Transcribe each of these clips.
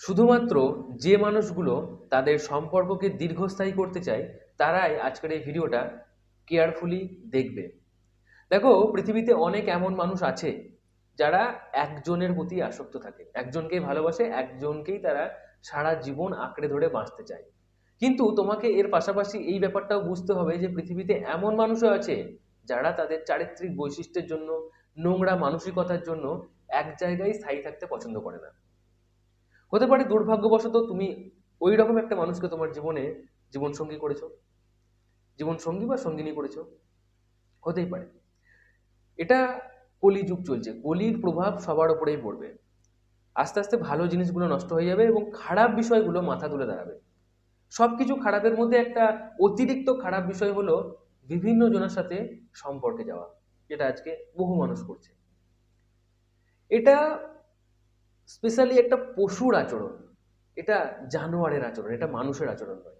শুধুমাত্র যে মানুষগুলো তাদের সম্পর্ককে দীর্ঘস্থায়ী করতে চায়, তারাই আজকের এই ভিডিওটা কেয়ারফুলি দেখবে। দেখো, পৃথিবীতে অনেক এমন মানুষ আছে যারা একজনের প্রতি আসক্ত থাকে। একজনকেই ভালোবাসে, একজনকেই তারা সারা জীবন আঁকড়ে ধরে বাঁচতে চায়। কিন্তু তোমাকে এর পাশাপাশি এই ব্যাপারটাও বুঝতে হবে যে পৃথিবীতে এমন মানুষও আছে যারা তাদের চারিত্রিক বৈশিষ্ট্যের জন্য, নোংরা মানসিকতার জন্য এক জায়গায় স্থায়ী থাকতে পছন্দ করে না। হতে পারে দুর্ভাগ্যবশত তুমি ওই রকম একটা মানুষকে তোমার জীবনে জীবনসঙ্গী করেছ, জীবনসঙ্গী বা সঙ্গিনী করেছ, হতেই পারে। এটা কলিযুগ চলছে, কলির প্রভাব সবার ওপরেই পড়বে। আস্তে আস্তে ভালো জিনিসগুলো নষ্ট হয়ে যাবে এবং খারাপ বিষয়গুলো মাথা তুলে দাঁড়াবে। সব কিছু খারাপের মধ্যে একটা অতিরিক্ত খারাপ বিষয় হলো বিভিন্ন জনের সাথে সম্পর্কে যাওয়া, যেটা আজকে বহু মানুষ করছে। এটা স্পেশালি একটা পশুর আচরণ। এটা জানোয়ারের আচরণ, এটা মানুষের আচরণ নয়।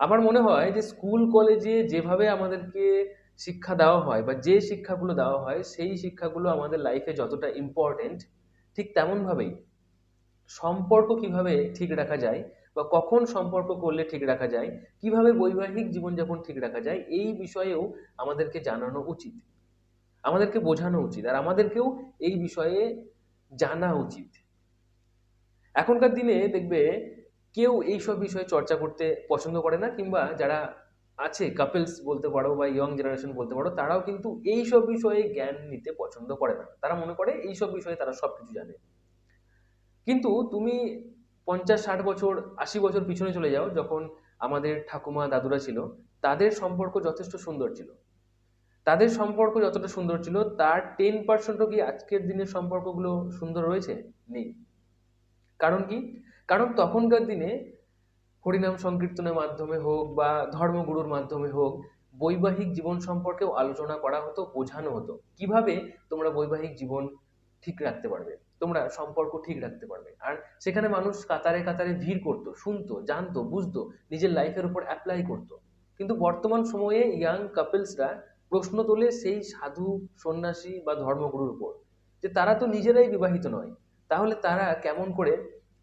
আমার মনে হয় যে স্কুল, কলেজে যেভাবে আমাদেরকে শিক্ষা দেওয়া হয় বা যে শিক্ষাগুলো দেওয়া হয়, সেই শিক্ষাগুলো আমাদের লাইফে যতটা ইম্পর্টেন্ট ঠিক তেমনভাবেই সম্পর্ক কীভাবে ঠিক রাখা যায় বা কখন সম্পর্ক করলে ঠিক রাখা যায়, কীভাবে বৈবাহিক জীবনযাপন ঠিক রাখা যায়, এই বিষয়েও আমাদেরকে জানানো উচিত। আমাদেরকে বোঝানো উচিত। আর আমাদেরকেও এই বিষয়ে জানা উচিত। এখনকার দিনে দেখবে কেউ এইসব বিষয়ে চর্চা করতে পছন্দ করে না, কিংবা যারা আছে কাপলস বলতে পারো বা ইয়ং জেনারেশন বলতে পারো, তারাও কিন্তু এইসব বিষয়ে জ্ঞান নিতে পছন্দ করে না। তারা মনে করে এইসব বিষয়ে তারা সব কিছু জানে। কিন্তু তুমি পঞ্চাশ, ষাট বছর, আশি বছর পিছনে চলে যাও, যখন আমাদের ঠাকুমা দাদুরা ছিল, তাদের সম্পর্ক যথেষ্ট সুন্দর ছিল। তাদের সম্পর্ক যতটা সুন্দর ছিল, তার টেন পার্সেন্টও কি আজকের দিনের সম্পর্কগুলো সুন্দর রয়েছে? নেই। কারণ কি? কারণ তখনকার দিনে হরিনাম সংকীর্তনের মাধ্যমে হোক বা ধর্মগুরুর মাধ্যমে হোক, বৈবাহিক জীবন সম্পর্কেও আলোচনা করা হতো, বোঝানো হতো। কীভাবে তোমরা বৈবাহিক জীবন ঠিক রাখতে পারবে? তোমরা সম্পর্ক ঠিক রাখতে পারবে। আর সেখানে মানুষ কাতারে কাতারে ভিড় করতো, শুনতো, জানতো, বুঝতো, নিজের লাইফের উপর অ্যাপ্লাই করতো। কিন্তু বর্তমান সময়ে ইয়াং কাপলসরা প্রশ্ন তোলে সেই সাধু সন্ন্যাসী বা ধর্মগুরুর উপর, যে তারা তো নিজেরাই বিবাহিত নয়, তাহলে তারা কেমন করে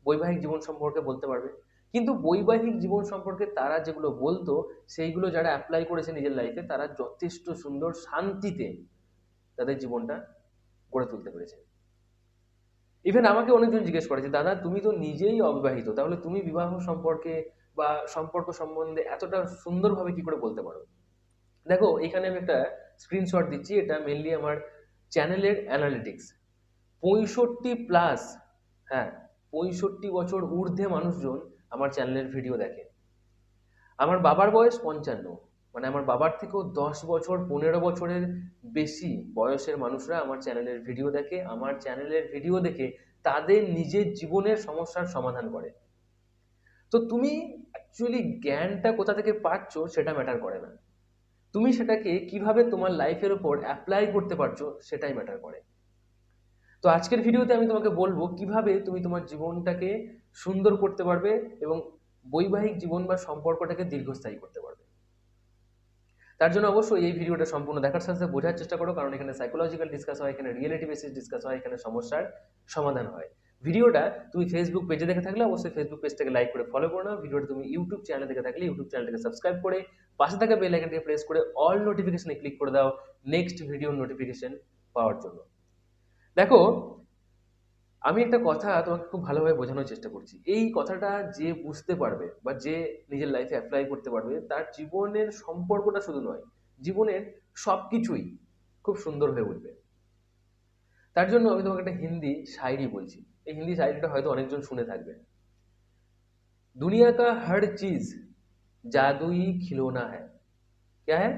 বৈবাহিক জীবন সম্পর্কে বলতে পারবে? কিন্তু বৈবাহিক জীবন সম্পর্কে তারা যেগুলো বলতো, সেইগুলো যারা অ্যাপ্লাই করেছে নিজের লাইফে তারা যথেষ্ট সুন্দর শান্তিতে তাদের জীবনটা গড়ে তুলতে পেরেছে। ইভেন আমাকে অনেকজন জিজ্ঞেস করে যে, দাদা, তুমি তো নিজেই অবিবাহিত, তাহলে তুমি বিবাহ সম্পর্কে বা সম্পর্ক সম্বন্ধে এতটা সুন্দরভাবে কি করে বলতে পারো? দেখো, এখানে আমি একটা স্ক্রিনশট দিচ্ছি, এটা মেনলি আমার চ্যানেলের অ্যানালিটিক্স পঁয়ষট্টি প্লাস হ্যাঁ পঁয়ষট্টি বছর ঊর্ধ্বে মানুষজন আমার চ্যানেলের ভিডিও দেখে। আমার বাবার বয়স পঞ্চান্ন মানে আমার বাবার থেকেও দশ বছর, পনেরো বছরের বেশি বয়সের মানুষরা আমার চ্যানেলের ভিডিও দেখে, আমার চ্যানেলের ভিডিও দেখে তাদের নিজের জীবনের সমস্যার সমাধান করে। তো তুমি অ্যাকচুয়ালি জ্ঞানটা কোথা থেকে পাচ্ছ সেটা ম্যাটার করে না। তুমি সেটাকে কীভাবে তোমার লাইফের উপর অ্যাপ্লাই করতে পারছ সেটাই ম্যাটার করে। তো আজকের ভিডিওতে আমি তোমাকে বলব কীভাবে তুমি তোমার জীবনটাকে সুন্দর করতে পারবে এবং বৈবাহিক জীবন বা সম্পর্কটাকে দীর্ঘস্থায়ী করতে পারবে। তার জন্য অবশ্যই এই ভিডিওটা সম্পূর্ণ দেখার সাথে বোঝার চেষ্টা করো, কারণ এখানে সাইকোলজিক্যাল ডিসকাস হয়, এখানে রিয়েলিটি বেসিস ডিসকাস হয়, এখানে সমস্যার সমাধান হয়। ভিডিওটা তুমি ফেসবুক পেজে দেখে থাকলে অবশ্যই ফেসবুক পেজটাকে লাইক করে ফলো করে নাও। ভিডিওটা তুমি ইউটিউব চ্যানেল দেখে থাকলে ইউটিউব চ্যানেলটাকে সাবস্ক্রাইব করে পাশে থাকা বেল আইকনটি প্রেস করে অল নোটিফিকেশনে ক্লিক করে দাও নেক্সট ভিডিও নোটিফিকেশন পাওয়ার জন্য। দেখো, আমি একটা কথা তোমাকে খুব ভালোভাবে বোঝানোর চেষ্টা করছি। এই কথাটা যে বুঝতে পারবে বা যে নিজের লাইফে অ্যাপ্লাই করতে পারবে, তার জীবনের সম্পর্কটা শুধু নয়, জীবনের সব কিছুই খুব সুন্দর হয়ে উঠবে। তার জন্য আমি তোমাকে একটা হিন্দি শায়রি বলছি। এই হিন্দি শায়রিটা হয়তো অনেকজন শুনে থাকবে। দুনিয়া কা হর চিজ जादुई खिलौना है क्या है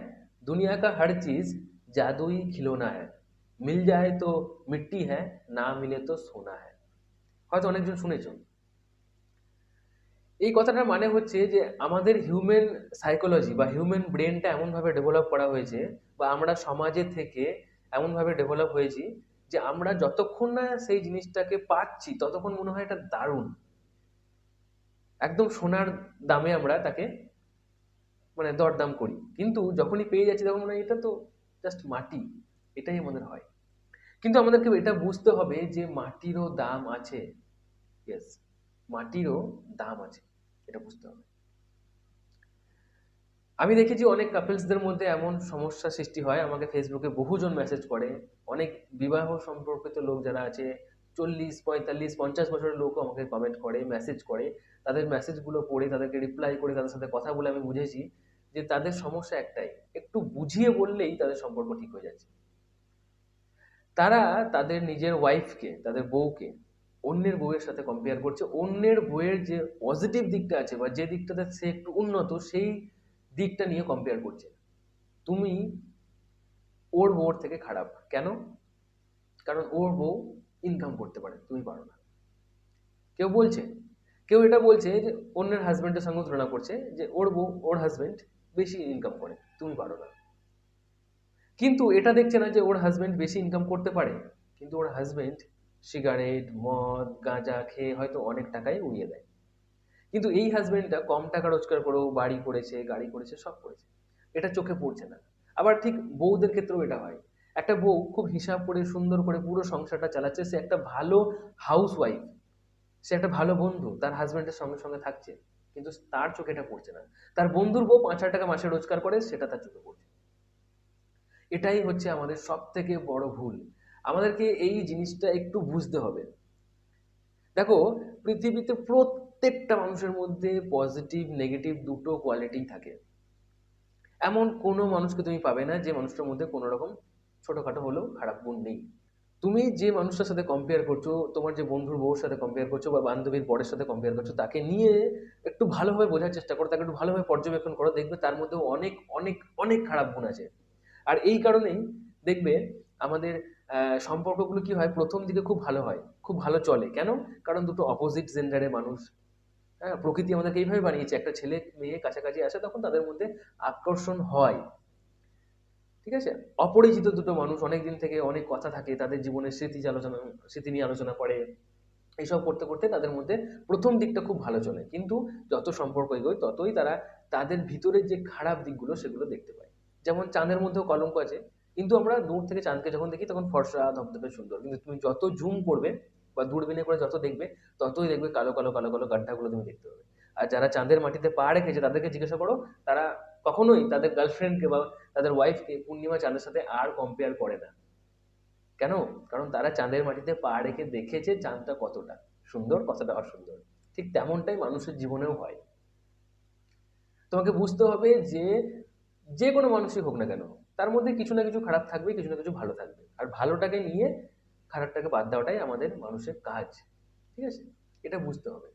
दुनिया का हर चीज जादुई खिलौना है मिल जाए तो मिट्टी है না মিলে তো সোনা है হয়তো অনেকজন শুনেছ এই কথাটার মানে হচ্ছে যে আমাদের হিউম্যান সাইকোলজি বা হিউম্যান ব্রেনটা এমনভাবে ডেভেলপ করা হয়েছে বা আমরা সমাজে থেকে এমনভাবে ডেভেলপ হয়েছি যে আমরা যতক্ষণ না সেই জিনিসটাকে পাচ্ছি ততক্ষণ মনে হয় এটা দারুণ একদম সোনার দামে আমরা তাকে মানে দরদাম করি। কিন্তু যখনই পেয়ে যাচ্ছি তখন মনে এটা তো জাস্ট মাটি, এটাই আমাদের হয়। কিন্তু আমাদেরকে এটা বুঝতে হবে যে মাটিরও দাম আছে। ইয়েস মাটিরও দাম আছে, এটা বুঝতে হবে। আমি দেখেছি অনেক কাপলসদের মধ্যে এমন সমস্যা সৃষ্টি হয়। আমাকে ফেসবুকে বহুজন মেসেজ করে। অনেক বিবাহ সম্পর্কিত লোক যারা আছে, চল্লিশ, পঁয়তাল্লিশ, পঞ্চাশ বছরের লোকও আমাকে কমেন্ট করে মেসেজ করে। তাদের মেসেজগুলো পড়ে, তাদেরকে রিপ্লাই করে, তাদের সাথে কথা বলে আমি বুঝেছি। যে তাদের সমস্যা একটাই, একটু বুঝিয়ে বললেই তাদের সম্পর্ক ঠিক হয়ে যাচ্ছে। তারা তাদের নিজের ওয়াইফকে তাদের বউকে, অন্যের বউয়ের সাথে কম্পেয়ার করছে। অন্যের বউয়ের যে পজিটিভ দিকটা আছে বা যে দিকটাতে সে একটু উন্নত, সেই দিকটা নিয়ে কম্পেয়ার করছে। তুমি ওর বউর থেকে খারাপ। কেন? কারণ ওর বউ ইনকাম করতে পারে, তুমি পারো না। কেউ বলছে, কেউ এটা বলছে যে অন্যের হাজব্যান্ডের সঙ্গে তুলনা করছে যে ওর বউ, ওর হাজব্যান্ড বেশি ইনকাম করে, তুমি পারো না। কিন্তু এটা দেখছে না যে ওর হাজব্যান্ড বেশি ইনকাম করতে পারে, কিন্তু ওর হাজব্যান্ড সিগারেট মদ, গাঁজা খেয়ে হয়তো অনেক টাকাই উড়িয়ে দেয়। কিন্তু এই হাজব্যান্ডটা কম টাকা রোজগার করেও বাড়ি করেছে, গাড়ি করেছে, সব করেছে। এটা চোখে পড়ছে না। আবার ঠিক বউদের ক্ষেত্রেও এটা হয়। একটা বউ খুব হিসাব করে, সুন্দর করে পুরো সংসারটা চালাচ্ছে, সে একটা ভালো হাউস ওয়াইফ সে একটা ভালো বন্ধু, তার হাজব্যান্ডের সঙ্গে সঙ্গে থাকছে। কিন্তু তার চোখে এটা পড়ছে না। তার বন্ধুর বউ পাঁচ হাজার টাকা মাসে রোজগার করে, সেটা তার চোখে পড়ছে। এটাই হচ্ছে আমাদের সব থেকে বড় ভুল। আমাদেরকে এই জিনিসটা একটু বুঝতে হবে। দেখো, পৃথিবীতে প্রত্যেকটা মানুষের মধ্যে পজিটিভ, নেগেটিভ দুটো কোয়ালিটি থাকে। এমন কোনো মানুষকে তুমি পাবে না যে মানুষটার মধ্যে কোনো রকম ছোটোখাটো হলেও খারাপ গুণ নেই। তুমি যে মানুষটার সাথে কম্পেয়ার করছ, তোমার যে বন্ধুর বউর সাথে কম্পেয়ার করছ বা বান্ধবীর বরের সাথে কম্পেয়ার করছ, তাকে নিয়ে একটু ভালোভাবে বোঝার চেষ্টা করো, তাকে একটু ভালোভাবে পর্যবেক্ষণ করো, দেখবে তার মধ্যেও অনেক অনেক অনেক খারাপ গুণ আছে। আর এই কারণেই দেখবে আমাদের সম্পর্কগুলো কি হয়, প্রথম দিকে খুব ভালো হয়, খুব ভালো চলে। কেন? কারণ দুটো অপোজিট জেন্ডারের মানুষ। হ্যাঁ প্রকৃতি আমাদেরকে এইভাবে বানিয়েছে, একটা ছেলে মেয়ে কাছাকাছি আসে, তখন তাদের মধ্যে আকর্ষণ হয়। ঠিক আছে? অপরিচিত দুটো মানুষ অনেক দিন থেকে অনেক কথা থাকে, তাদের জীবনের স্মৃতি আলোচনা, স্মৃতি নিয়ে আলোচনা করে। এইসব করতে করতে তাদের মধ্যে প্রথম দিকটা খুব ভালো চলে। কিন্তু যত সম্পর্ক এগোয়, ততই তারা তাদের ভিতরের যে খারাপ দিকগুলো সেগুলো দেখতে পায়। যেমন চাঁদের মধ্যেও কলঙ্ক আছে, কিন্তু আমরা দূর থেকে চাঁদকে যখন দেখি, তখন ফর্সা, ধপধপে সুন্দর। কিন্তু তুমি যত জুম করবে বা দূরবীনে করে যত দেখবে, ততই দেখবে কালো কালো কালো কালো গাড্ডাগুলো তুমি দেখতে পাবে। আর যারা চাঁদের মাটিতে পা রেখেছে, তাদেরকে জিজ্ঞাসা করো, তারা কখনোই তাদের গার্লফ্রেন্ডকে বা তাদের ওয়াইফকে পূর্ণিমা চাঁদের সাথে আর কম্পেয়ার করে না। কেন? কারণ তারা চাঁদের মাটিতে পা রেখে দেখেছে চাঁদটা কতটা সুন্দর, কতটা অসুন্দর। ঠিক তেমনটাই মানুষের জীবনেও হয়। তোমাকে বুঝতে হবে যে যে কোনো মানুষই হোক না কেন, তার মধ্যে কিছু না কিছু খারাপ থাকবে, কিছু না কিছু ভালো থাকবে। আর ভালোটাকে নিয়ে খারাপটাকে বাদ দেওয়াটাই আমাদের মানুষের কাজ। ঠিক আছে? এটা বুঝতে হবে।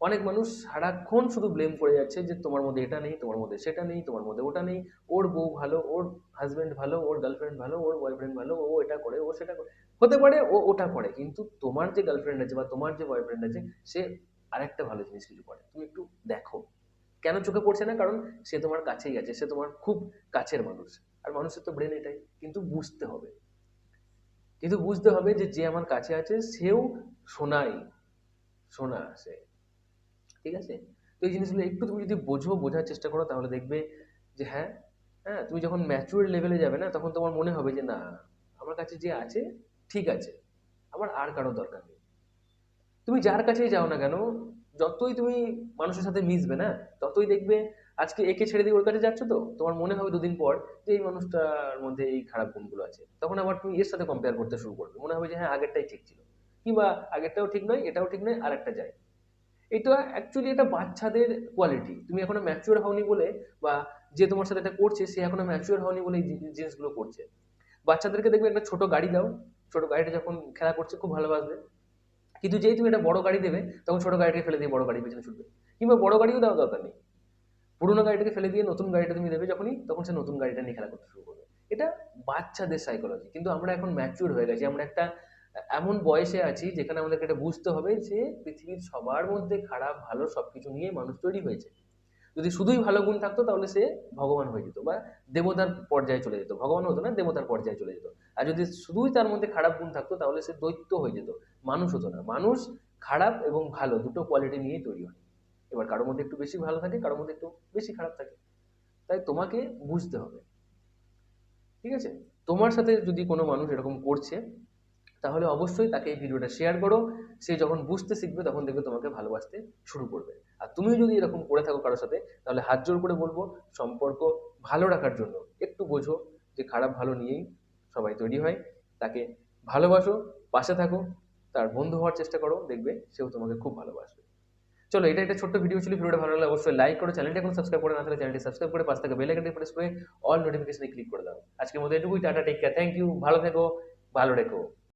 অনেক মানুষ সারাক্ষণ শুধু ব্লেম করে যাচ্ছে যে তোমার মধ্যে এটা নেই, তোমার মধ্যে সেটা নেই, তোমার মধ্যে ওটা নেই, ওর বউ ভালো, ওর হাজব্যান্ড ভালো, ওর গার্লফ্রেন্ড ভালো, ওর বয়ফ্রেন্ড ভালো, ও এটা করে, ও সেটা করে, হতে পারে ও ওটা করে, কিন্তু তোমার যে গার্লফ্রেন্ড আছে বা তোমার যে বয়ফ্রেন্ড আছে, সে আরেকটা ভালো জিনিস কিছু করে। তুমি একটু দেখো। কেন চোখে পড়ছে না? কারণ সে তোমার কাছেই আছে, সে তোমার খুব কাছের মানুষ। আর মানুষের তো ব্রেন এটাই, কিন্তু বুঝতে হবে। কিন্তু বুঝতে হবে যে যে আমার কাছে আছে, সেও শোনাই শোনা সে। ঠিক আছে? তো এই জিনিসগুলো একটু তুমি যদি বোঝো, বোঝার চেষ্টা করো, তাহলে দেখবে যে হ্যাঁ হ্যাঁ তুমি যখন ম্যাচুয়ার লেভেলে যাবে না, তখন তোমার মনে হবে যে না, আমার কাছে যে আছে, ঠিক আছে। আমার আর কারও দরকার নেই। তুমি যার কাছেই যাও না কেন, যতই তুমি মানুষের সাথে মিশবে না, ততই দেখবে আজকে একে ছেড়ে দিয়ে ওর কাছে যাচ্ছ তো, তোমার মনে হবে দুদিন পর যে এই মানুষটার মধ্যে এই খারাপ গুণগুলো আছে। তখন আবার তুমি এর সাথে কম্পেয়ার করতে শুরু করবে। মনে হবে যে হ্যাঁ আগেরটাই ঠিক ছিল। কিংবা আগেরটাও ঠিক নয়, এটাও ঠিক নয় আর একটা যায়। এটা অ্যাকচুয়ালি এটা বাচ্চাদের কোয়ালিটি তুমি এখনও ম্যাচিওর হওনি বলে বা যে তোমার সাথে এটা করছে, সে এখনও ম্যাচিওর হওনি বলে এই জিনিসগুলো করছে। বাচ্চাদেরকে দেখবে একটা ছোট গাড়ি দাও। ছোট গাড়িটা যখন খেলা করছে, খুব ভালোবাসবে কিন্তু যেই তুমি একটা বড় গাড়ি দেবে, তখন ছোট গাড়িটাকে ফেলে দিয়ে বড় গাড়ির পেছনে ছুটবে। কিংবা বড় গাড়িও দেওয়া দরকার নেই। পুরোনো গাড়িটাকে ফেলে দিয়ে নতুন গাড়িটা তুমি দেবে যখনই, তখন সে নতুন গাড়িটা নিয়ে খেলা করতে শুরু করবে। এটা বাচ্চাদের সাইকোলজি কিন্তু আমরা এখন ম্যাচিওর হয়ে গেছি। আমরা একটা এমন বয়সে আছি যেখানে আমাদেরকে এটা বুঝতে হবে যে পৃথিবীর সবার মধ্যে খারাপ, ভালো সবকিছু নিয়ে মানুষ তৈরি হয়েছে। যদি শুধুই ভালো গুণ থাকতো তাহলে সে ভগবান হয়ে যেত বা দেবতার পর্যায়ে চলে যেত। ভগবান হতো না, দেবতার পর্যায়ে চলে যেত। আর যদি শুধুই তার মধ্যে খারাপ গুণ থাকতো তাহলে সে দৈত্য হয়ে যেত, মানুষ হতো না। মানুষ খারাপ এবং ভালো দুটো কোয়ালিটি নিয়েই তৈরি হয়। এবার কারোর মধ্যে একটু বেশি ভালো থাকে, কারোর মধ্যে একটু বেশি খারাপ থাকে। তাই তোমাকে বুঝতে হবে। ঠিক আছে? তোমার সাথে যদি কোনো মানুষ এরকম করছে তাহলে অবশ্যই তাকে এই ভিডিওটা শেয়ার করো। সে যখন বুঝতে শিখবে, তখন দেখবে তোমাকে ভালোবাসতে শুরু করবে। আর তুমি যদি এরকম করে থাকো কারোর সাথে, তাহলে হাত জোর করে বলব, সম্পর্ক ভালো রাখার জন্য একটু বোঝো যে খারাপ ভালো নিয়েই সবাই তৈরি হয়। তাকে ভালোবাসো, পাশে থাকো, তার বন্ধু হওয়ার চেষ্টা করো, দেখবে সেও তোমাকে খুব ভালোবাসবে। চলো, এটা একটা ছোট্ট ভিডিও ছিল, ভিডিওটা ভালো লাগলে অবশ্যই লাইক করো চ্যানেলটি এখন সাবস্ক্রাইব করে না থাকলে চ্যানেলটি সাবস্ক্রাইব করে পাশ থেকে বেল আইকনটি প্রেস করে অল নোটিফিকেশনে ক্লিক করে দাও। আজকের মতো এটুকুই, tata take care thank you ভালো থেকো, ভালো রেখো।